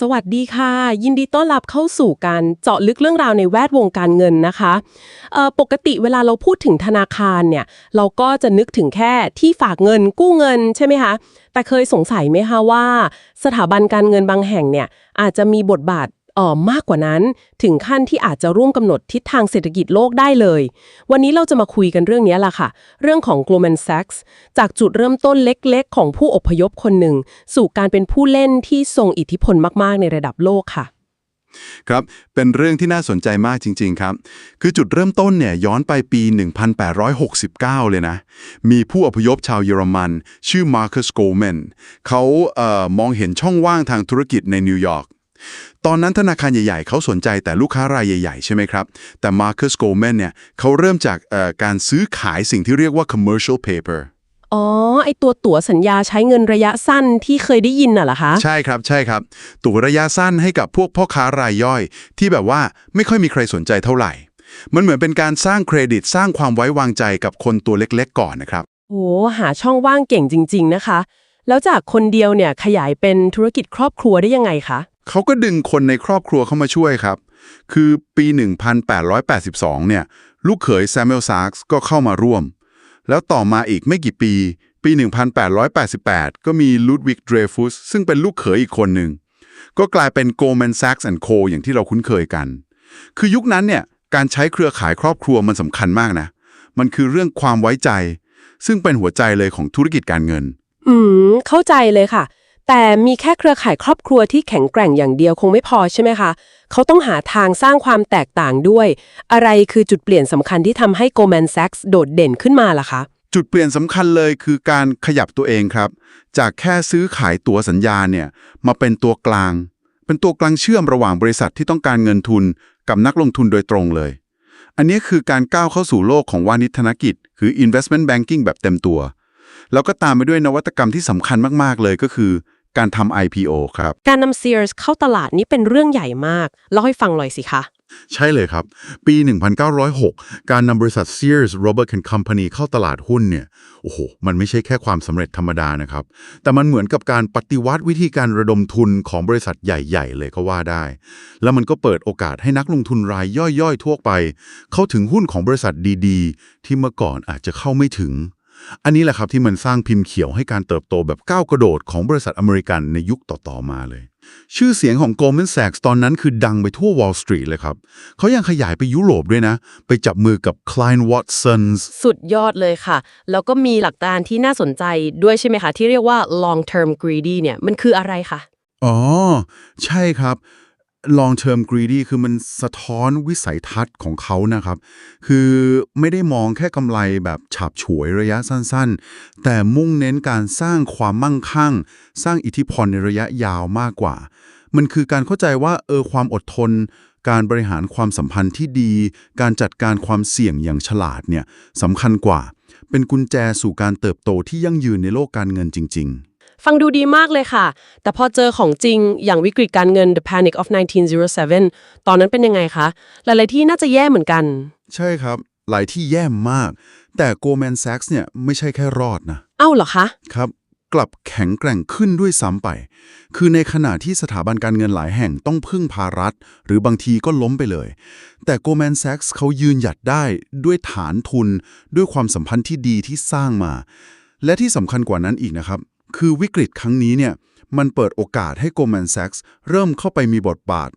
สวัสดีค่ะ ยินดีต้อนรับเข้าสู่การเจาะลึกเรื่องราวในแวดวงการเงินนะคะปกติเวลาเราพูดถึงธนาคารเนี่ย เราก็จะนึกถึงแค่ที่ฝากเงินกู้เงินใช่ไหมคะ แต่เคยสงสัยไหมคะว่า สถาบันการเงินบางแห่งเนี่ยอาจจะมีบทบาท เอ่อมากกว่านั้นถึงขั้นที่อาจจะร่วมกำหนดทิศทางเศรษฐกิจโลกได้เลย วันนี้เราจะมาคุยกันเรื่องนี้ล่ะค่ะ เรื่องของ Goldman Sachs จากจุดเริ่มต้นเล็กๆ ของผู้อพยพคนหนึ่ง สู่การเป็นผู้เล่นที่ทรงอิทธิพลมากๆ ในระดับโลกค่ะ ครับ เป็นเรื่องที่น่าสนใจมากจริง ๆ ครับ คือจุดเริ่มต้นเนี่ยย้อนไปปี 1869 เลยนะ มีผู้อพยพชาวเยอรมัน ชื่อมาร์คัสโกลแมนเขาเอ่อมองเห็นช่องว่างทางธุรกิจในนิวยอร์ก ตอนนั้นธนาคารใหญ่ๆ เขาสนใจแต่ลูกค้ารายใหญ่ๆ ใช่ไหมครับ แต่มาร์คัสโกลแมนเนี่ยเขาเริ่มจากเอ่อการซื้อขายสิ่งที่เรียกว่า commercial paper อ๋อ ไอตัวตั๋วสัญญาใช้เงินระยะสั้นที่เคยได้ยินน่ะเหรอคะ ใช่ครับใช่ครับ ตั๋วระยะสั้นให้กับพวกพ่อค้ารายย่อย ที่แบบว่าไม่ค่อยมีใครสนใจเท่าไหร่ มันเหมือนเป็นการสร้างเครดิตสร้างความไว้วางใจกับคนตัวเล็กๆ ก่อนนะครับโอ้หาช่องว่างเก่งจริง ๆ นะคะ แล้วจากคนเดียวเนี่ยขยายเป็นธุรกิจครอบครัวได้ยังไงคะ เขาก็ดึงคนในครอบครัวเข้ามาช่วยครับ คือปี 1882 เนี่ย ลูกเขยแซมเอลซาร์กส์ก็เข้ามาร่วม แล้วต่อมาอีกไม่กี่ปี ปี 1888 ก็มีลูดวิกเดรฟุสซึ่งเป็นลูกเขยอีกคนหนึ่ง ก็กลายเป็น Goldman Sachs Co อย่างที่เราคุ้นเคยกัน คือยุคนั้นเนี่ย การใช้เครือข่ายครอบครัวมันสำคัญมากนะ มันคือเรื่องความไว้ใจ ซึ่งเป็นหัวใจเลยของธุรกิจการเงิน อืม เข้าใจเลยค่ะ แต่มีแค่เครือข่ายครอบครัวที่แข็งแกร่งอย่างเดียวคงไม่พอใช่ไหมคะ เขาต้องหาทางสร้างความแตกต่างด้วย อะไรคือจุดเปลี่ยนสำคัญที่ทำให้ Goldman Sachs โดดเด่นขึ้นมาล่ะคะ จุดเปลี่ยนสำคัญเลยคือการขยับตัวเองครับ จากแค่ซื้อขายตัวสัญญาเนี่ยมาเป็นตัวกลาง เป็นตัวกลางเชื่อมระหว่างบริษัทที่ต้องการเงินทุนกับนักลงทุนโดยตรงเลย อันนี้คือการก้าวเข้าสู่โลกของวานิธนกิจ คือ investment banking แบบเต็มตัว แล้วก็ตามไปด้วยนวัตกรรมที่สำคัญมากๆเลยก็คือ การทำ IPO ครับ การนำ Sears เข้าตลาดนี้เป็นเรื่องใหญ่มากเล่าให้ฟังหน่อยสิคะใช่เลยครับ ปี 1906 การนำบริษัท Sears Roebuck and Company เข้าตลาดหุ้นเนี่ย โอ้โห มันไม่ใช่แค่ความสำเร็จธรรมดานะครับ แต่มันเหมือนกับการปฏิวัติวิธีการระดมทุนของบริษัทใหญ่ๆ เลยก็ว่าได้ แล้วมันก็เปิดโอกาสให้นักลงทุนรายย่อยๆ ทั่วไป เข้าถึงหุ้นของบริษัทดีๆ ที่เมื่อก่อนอาจจะเข้าไม่ถึง อันนี้แหละครับที่มันสร้างพิมพ์เขียวให้การเติบโตแบบก้าวกระโดดของบริษัทอเมริกันในยุคต่อ ๆ มาเลย ชื่อเสียงของ Goldman Sachs ตอนนั้นคือดังไปทั่ว Wall Street เลยครับ เขายังขยายไปยุโรปด้วยนะ ไปจับมือกับ Klein Watsons สุดยอดเลยค่ะ แล้วก็มีหลักการที่น่าสนใจด้วยใช่ไหมคะ ที่เรียกว่า long term greedy เนี่ยมันคืออะไรคะอ๋อ ใช่ครับ long term greedy คือมันสะท้อนวิสัยทัศน์ของเขานะครับ คือไม่ได้มองแค่กำไรแบบฉับฉวยระยะสั้นๆ แต่มุ่งเน้นการสร้างความมั่งคั่ง สร้างอิทธิพลในระยะยาวมากกว่า มันคือการเข้าใจว่าเออความอดทน การบริหารความสัมพันธ์ที่ดี การจัดการความเสี่ยงอย่างฉลาดเนี่ยสำคัญกว่า เป็นกุญแจสู่การเติบโตที่ยั่งยืนในโลกการเงินจริง ๆ ฟังดูดีมากเลยค่ะ แต่พอเจอของจริงอย่างวิกฤตการเงิน The Panic of 1907 ตอนนั้นเป็นยังไงคะ หลาย ๆ ที่น่าจะแย่เหมือนกัน ใช่ครับ หลายที่แย่มาก แต่ Goldman Sachs เนี่ยไม่ใช่แค่รอดนะ เอ้าเหรอคะ ครับ กลับแข็งแกร่งขึ้นด้วยซ้ำไป คือในขณะที่สถาบันการเงินหลายแห่งต้องพึ่งพารัฐ หรือบางทีก็ล้มไปเลย แต่ Goldman Sachs เขายืนหยัดได้ด้วยฐานทุน ด้วยความสัมพันธ์ที่ดีที่สร้างมา และที่สำคัญกว่านั้นอีกนะครับ คือวิกฤตครั้งนี้เนี่ยมันเปิดโอกาสให้ Goldman Sachs เริ่มเข้าไปมีบทบาท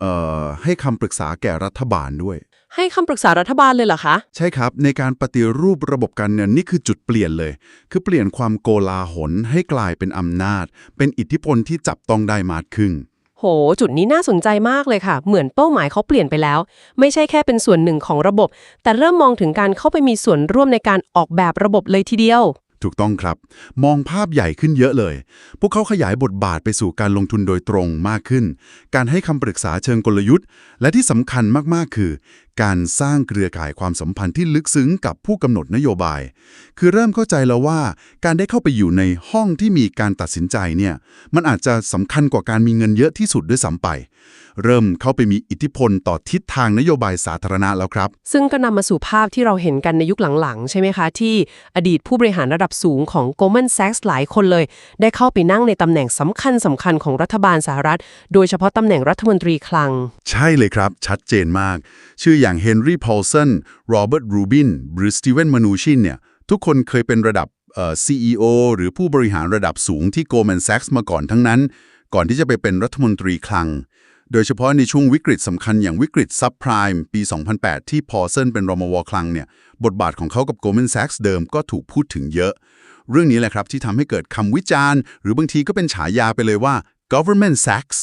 เอ่อให้คำปรึกษาแก่รัฐบาลด้วย ให้คำปรึกษารัฐบาลเลยเหรอคะ ใช่ครับ ในการปฏิรูประบบการเงินนี่คือจุดเปลี่ยนเลย คือเปลี่ยนความโกลาหลให้กลายเป็นอำนาจ เป็นอิทธิพลที่จับต้องได้มากขึ้นโห จุดนี้น่าสนใจมากเลยค่ะ เหมือนเป้าหมายเขาเปลี่ยนไปแล้ว ไม่ใช่แค่เป็นส่วนหนึ่งของระบบ แต่เริ่มมองถึงการเข้าไปมีส่วนร่วมในการออกแบบระบบเลยทีเดียว ถูกต้องครับ มองภาพใหญ่ขึ้นเยอะเลย พวกเขาขยายบทบาทไปสู่การลงทุนโดยตรงมากขึ้น การให้คำปรึกษาเชิงกลยุทธ์ และที่สำคัญมากๆคือ การสร้างเครือข่ายความสัมพันธ์ที่ลึกซึ้งกับผู้กำหนดนโยบาย คือเริ่มเข้าใจแล้วว่า การได้เข้าไปอยู่ในห้องที่มีการตัดสินใจเนี่ยมันอาจจะสำคัญกว่าการมีเงินเยอะที่สุดด้วยซ้ำไป เริ่มเข้าไปมีอิทธิพลต่อทิศทางนโยบายสาธารณะแล้วครับ ซึ่งก็นำมาสู่ภาพที่เราเห็นกันในยุคหลังๆ ใช่ไหมคะ ที่อดีตผู้บริหารระดับสูงของ Goldman Sachs หลายคนเลย ได้เข้าไปนั่งในตำแหน่งสำคัญสำคัญของรัฐบาลสหรัฐ โดยเฉพาะตำแหน่งรัฐมนตรีคลัง ใช่เลยครับ ชัดเจนมาก ชื่ออย่างเฮนรี่พอลสันโรเบิร์ตรูบินหรือสตีเวนมานูชินเนี่ยทุกคนเคยเป็นระดับเอ่อ CEO หรือผู้บริหารระดับสูงที่ Goldman Sachs มาก่อนทั้งนั้น ก่อนที่จะไปเป็นรัฐมนตรีคลัง โดยเฉพาะในช่วงวิกฤตสำคัญอย่างวิกฤตซับไพรม์ปี 2008 ที่พอลสันเป็นรมวคลังเนี่ย บทบาทของเขากับ Goldman Sachs เดิมก็ถูกพูดถึงเยอะ เรื่องนี้แหละครับที่ทำให้เกิดคำวิจารณ์ หรือบางทีก็เป็นฉายาไปเลยว่า government Sachs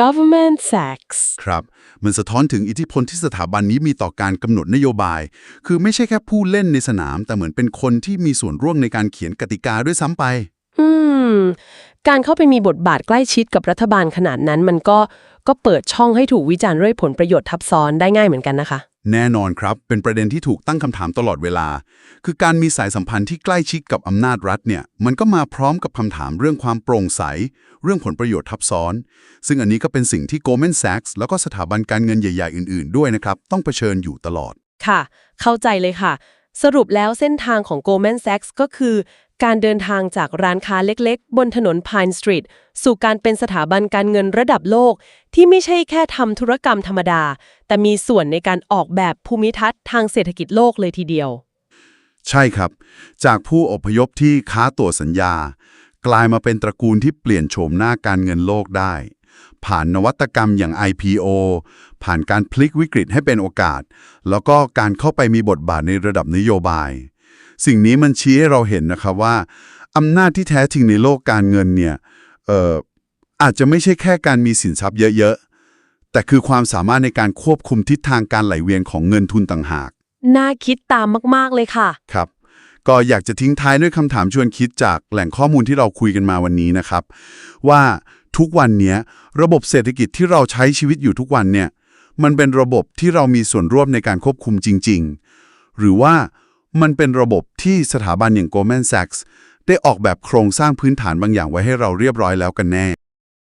Government Sachs ครับ มันสะท้อนถึงอิทธิพลที่สถาบันนี้มีต่อการกำหนดนโยบาย คือไม่ใช่แค่ผู้เล่นในสนาม แต่เหมือนเป็นคนที่มีส่วนร่วมในการเขียนกติกาด้วยซ้ำไป อืม การเข้าไปมีบทบาทใกล้ชิดกับรัฐบาลขนาดนั้น มันก็ก็เปิดช่องให้ถูกวิจารณ์ด้วยผลประโยชน์ทับซ้อนได้ง่ายเหมือนกันนะคะ แน่นอนครับ เป็นประเด็นที่ถูกตั้งคำถามตลอดเวลา คือการมีสายสัมพันธ์ที่ใกล้ชิดกับอำนาจรัฐเนี่ย มันก็มาพร้อมกับคำถามเรื่องความโปร่งใส เรื่องผลประโยชน์ทับซ้อน ซึ่งอันนี้ก็เป็นสิ่งที่ Goldman Sachs แล้วก็สถาบันการเงินใหญ่ ๆ อื่น ๆ ด้วยนะครับ ต้องเผชิญอยู่ตลอด ค่ะ เข้าใจเลยค่ะ สรุปแล้วเส้นทางของ Goldman Sachs ก็คือ การเดินทางจากร้านค้าเล็กๆ บนถนน Pine Street สู่การเป็นสถาบันการเงินระดับโลก ที่ไม่ใช่แค่ทำธุรกรรมธรรมดา แต่มีส่วนในการออกแบบภูมิทัศน์ทางเศรษฐกิจโลกเลยทีเดียว ใช่ครับ จากผู้อพยพที่ค้าตั๋วสัญญา กลายมาเป็นตระกูลที่เปลี่ยนโฉมหน้าการเงินโลกได้ ผ่านนวัตกรรมอย่าง IPO ผ่านการพลิกวิกฤตให้เป็นโอกาส แล้วก็การเข้าไปมีบทบาทในระดับนโยบาย สิ่งนี้มันชี้ให้เราเห็นนะครับว่าอำนาจที่แท้จริงในโลกการเงินเนี่ยเอ่ออาจจะไม่ใช่แค่การมีสินทรัพย์เยอะๆ แต่คือความสามารถในการควบคุมทิศทางการไหลเวียนของเงินทุนต่างหาก น่าคิดตามมาก ๆ เลยค่ะ ครับ ก็อยากจะทิ้งท้ายด้วยคำถามชวนคิดจากแหล่งข้อมูลที่เราคุยกันมาวันนี้นะครับ ว่าทุกวันเนี้ยระบบเศรษฐกิจที่เราใช้ชีวิตอยู่ทุกวันเนี่ยมันเป็นระบบที่เรามีส่วนร่วมในการควบคุมจริง ๆ หรือว่า มันเป็นระบบที่สถาบันอย่าง Goldman Sachs ได้ออกแบบโครงสร้างพื้นฐานบางอย่างไว้ให้เราเรียบร้อยแล้วกันแน่